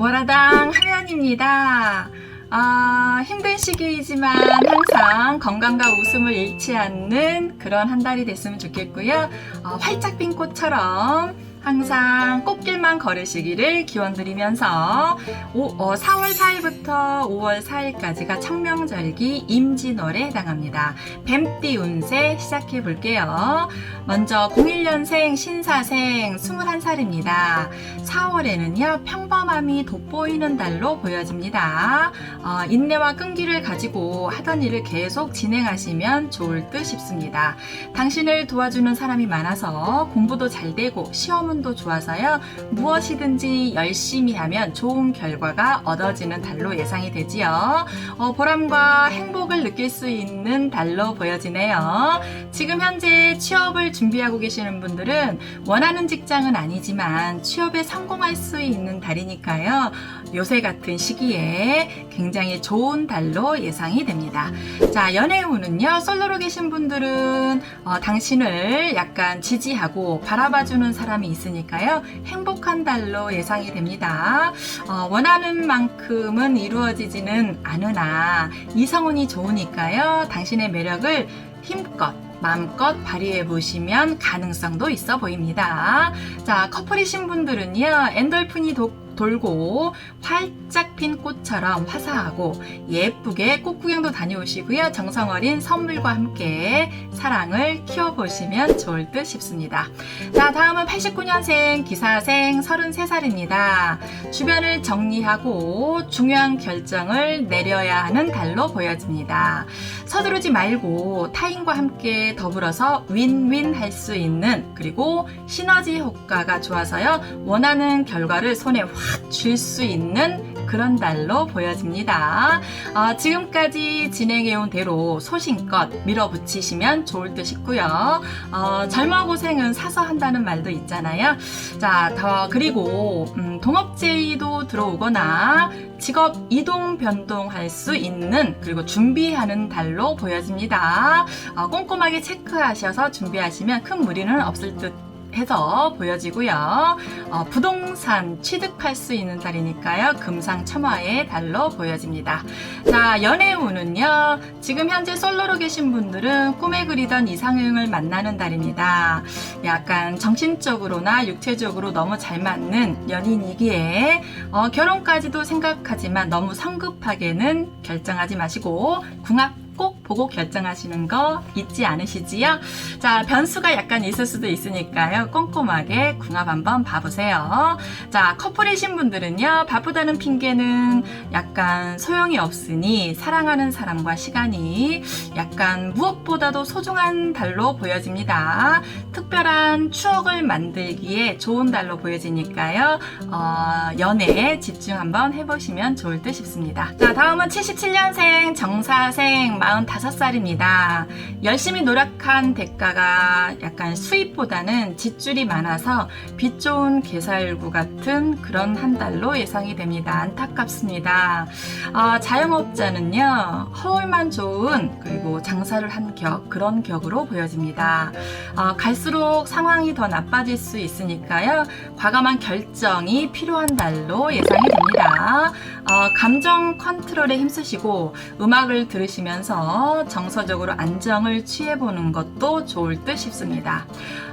월화당 하면입니다. 아, 힘든 시기이지만 항상 건강과 웃음을 잃지 않는 그런 한 달이 됐으면 좋겠고요. 어, 활짝 핀 꽃처럼 항상 꽃길만 걸으시기를 기원드리면서 오, 어, 4월 4일부터 5월 4일까지가 청명절기 임진월에 해당합니다. 뱀띠 운세 시작해 볼게요. 먼저 01년생 신사생 21살입니다. 4월에는요, 평범함이 돋보이는 달로 보여집니다. 어, 인내와 끈기를 가지고 하던 일을 계속 진행하시면 좋을 듯 싶습니다. 당신을 도와주는 사람이 많아서 공부도 잘 되고 시험 운도 좋아서요, 무엇이든지 열심히 하면 좋은 결과가 얻어지는 달로 예상이 되지요. 어, 보람과 행복을 느낄 수 있는 달로 보여지네요. 지금 현재 취업을 준비하고 계시는 분들은 원하는 직장은 아니지만 취업에 성공할 수 있는 달이니까요. 요새 같은 시기에 굉장히 좋은 달로 예상이 됩니다. 자, 연애운은요, 솔로로 계신 분들은 어, 당신을 약간 지지하고 바라봐주는 사람이 있 으니까요, 행복한 달로 예상이 됩니다. 어, 원하는 만큼은 이루어지지는 않으나 이성운이 좋으니까요, 당신의 매력을 힘껏 마음껏 발휘해 보시면 가능성도 있어 보입니다. 자, 커플이신 분들은요, 엔돌핀이 도, 돌고 활짝 핀 꽃처럼 화사하고 예쁘게 꽃구경도 다녀오시고요. 정성 어린 선물과 함께 사랑을 키워보시면 좋을 듯 싶습니다. 자, 다음은 89년생 기사생 33살입니다. 주변을 정리하고 중요한 결정을 내려야 하는 달로 보여집니다. 서두르지 말고 타인과 함께 더불어서 윈윈 할 수 있는 그리고 시너지 효과가 좋아서요. 원하는 결과를 손에 확 쥘 수 있는 그런 달로 보여집니다. 어, 지금까지 진행해온 대로 소신껏 밀어붙이시면 좋을 듯 싶고요. 어, 젊어 고생은 사서 한다는 말도 있잖아요. 자, 더 그리고 음, 동업제의도 들어오거나 직업 이동 변동할 수 있는 그리고 준비하는 달로 보여집니다. 어, 꼼꼼하게 체크하셔서 준비하시면 큰 무리는 없을 듯 해서 보여지고요. 어, 부동산 취득할 수 있는 달이니까요. 금상첨화의 달로 보여집니다. 자, 연애운은요. 지금 현재 솔로로 계신 분들은 꿈에 그리던 이상형을 만나는 달입니다. 약간 정신적으로나 육체적으로 너무 잘 맞는 연인이기에 어, 결혼까지도 생각하지만 너무 성급하게는 결정하지 마시고 궁합 꼭 보고 결정하시는 거 잊지 않으시지요? 자, 변수가 약간 있을 수도 있으니까요. 꼼꼼하게 궁합 한번 봐보세요. 자, 커플이신 분들은요, 바쁘다는 핑계는 약간 소용이 없으니 사랑하는 사람과 시간이 약간 무엇보다도 소중한 달로 보여집니다. 특별한 추억을 만들기에 좋은 달로 보여지니까요. 어, 연애에 집중 한번 해보시면 좋을 듯 싶습니다. 자, 다음은 77년생 정사생 45살입니다. 열심히 노력한 대가가 약간 수입보다는 지출이 많아서 빚 좋은 개살구 같은 그런 한 달로 예상이 됩니다. 안타깝습니다. 아, 자영업자는요, 허울만 좋은 그리고 장사를 한 격, 그런 격으로 보여집니다. 아, 갈수록 상황이 더 나빠질 수 있으니까요, 과감한 결정이 필요한 달로 예상이 됩니다. 어, 감정 컨트롤에 힘쓰시고 음악을 들으시면서 정서적으로 안정을 취해보는 것도 좋을 듯 싶습니다.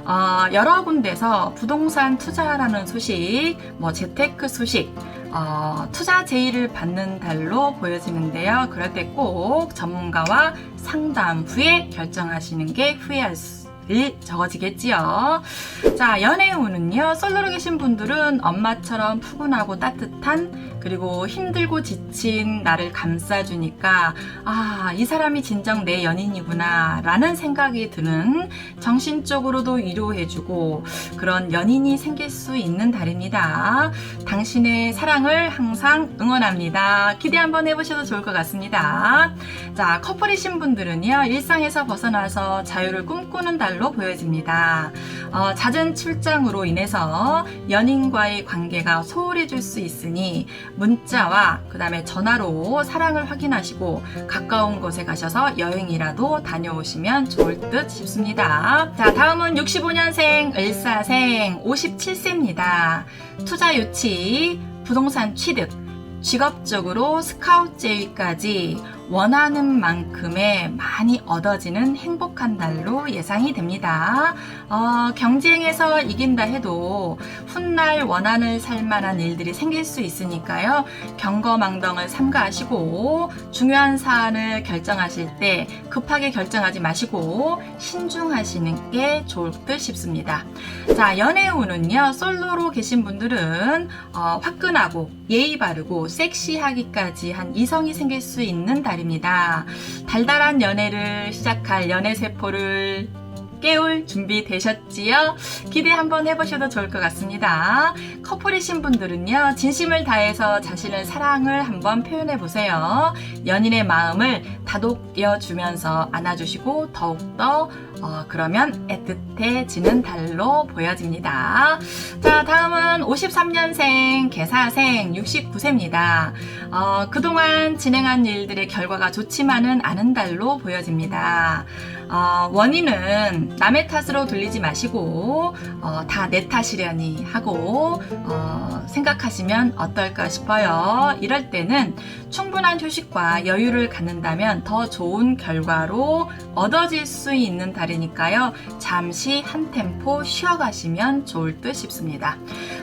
어, 여러 군데서 부동산 투자라는 소식, 뭐 재테크 소식, 어, 투자 제의를 받는 달로 보여지는데요. 그럴 때 꼭 전문가와 상담 후에 결정하시는 게 후회할 수 일 적어지겠지요. 자, 연애운은요, 솔로로 계신 분들은 엄마처럼 푸근하고 따뜻한, 그리고 힘들고 지친 나를 감싸주니까, 아, 이 사람이 진정 내 연인이구나, 라는 생각이 드는 정신적으로도 위로해주고, 그런 연인이 생길 수 있는 달입니다. 당신의 사랑을 항상 응원합니다. 기대 한번 해보셔도 좋을 것 같습니다. 자, 커플이신 분들은요, 일상에서 벗어나서 자유를 꿈꾸는 달로 보여집니다. 어, 잦은 출장으로 인해서 연인과의 관계가 소홀해질 수 있으니 문자와 그 다음에 전화로 사랑을 확인하시고 가까운 곳에 가셔서 여행이라도 다녀오시면 좋을 듯 싶습니다. 자, 다음은 65년생 을사생 57세입니다. 투자 유치 부동산 취득, 직업적으로 스카우트 제의까지 원하는 만큼의 많이 얻어지는 행복한 달로 예상이 됩니다. 어, 경쟁에서 이긴다 해도 훗날 원한을 살 만한 일들이 생길 수 있으니까요. 경거망덩을 삼가하시고 중요한 사안을 결정하실 때 급하게 결정하지 마시고 신중하시는 게 좋을 듯 싶습니다. 자, 연애 운은요. 솔로로 계신 분들은 어, 화끈하고 예의 바르고 섹시하기까지 한 이성이 생길 수 있는 달 입니다. 달달한 연애를 시작할 연애 세포를 깨울 준비 되셨지요? 기대 한번 해보셔도 좋을 것 같습니다. 커플이신 분들은요, 진심을 다해서 자신의 사랑을 한번 표현해 보세요. 연인의 마음을 다독여 주면서 안아주시고 더욱더 어, 그러면 애틋해지는 달로 보여집니다. 자, 다음은 53년생 개사생 69세입니다. 어, 그동안 진행한 일들의 결과가 좋지만은 않은 달로 보여집니다. 어, 원인은 남의 탓으로 돌리지 마시고 어, 다내 탓이려니 하고 어, 생각하시면 어떨까 싶어요. 이럴 때는 충분한 휴식과 여유를 갖는다면 더 좋은 결과로 얻어질 수 있는 달이니까요. 잠시 한 템포 쉬어가시면 좋을 듯 싶습니다.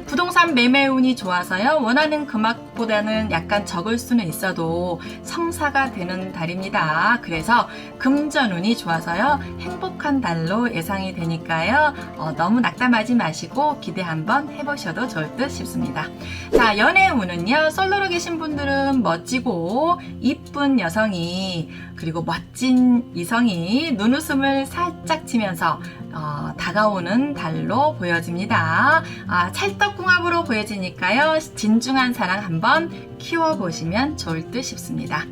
부동산 매매 운이 좋아서요. 원하는 금액보다는 약간 적을 수는 있어도 성사가 되는 달입니다. 그래서 금전 운이 좋아서요. 행복한 달로 예상이 되니까요. 어, 너무 낙담하지 마시고 기대 한번 해보셔도 좋을 듯 싶습니다. 자, 연애 운은요. 솔로로 계신 분들은 멋 지고 이쁜 여성이 그리고 멋진 이성이 눈웃음을 살짝 치면서 어, 다가오는 달로 보여집니다. 아, 찰떡궁합으로 보여지니까요. 진중한 사랑 한번 키워보시면 좋을 듯 싶습니다.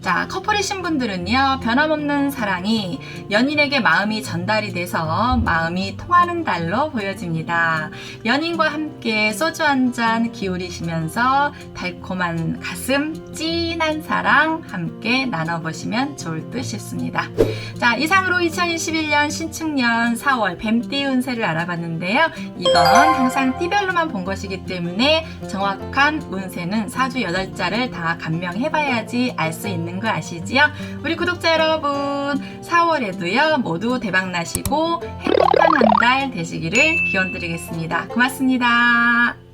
자, 커플이신 분들은요, 변함없는 사랑이 연인에게 마음이 전달이 돼서 마음이 통하는 달로 보여집니다. 연인과 함께 소주 한 잔 기울이시면서 달콤한 가슴, 찐한 사랑 함께 나눠보시면 좋을 듯 싶습니다. 자, 이상으로 2021년 신축년 4월 뱀띠 운세를 알아봤는데요. 이건 항상 띠별로만 본 것이기 때문에 정확한 운세는 사주 8자를 다 감명해봐야지 알 수 있는 거 아시지요? 우리 구독자 여러분, 4월에도요, 모두 대박나시고 행복한 한 달 되시기를 기원드리겠습니다. 고맙습니다.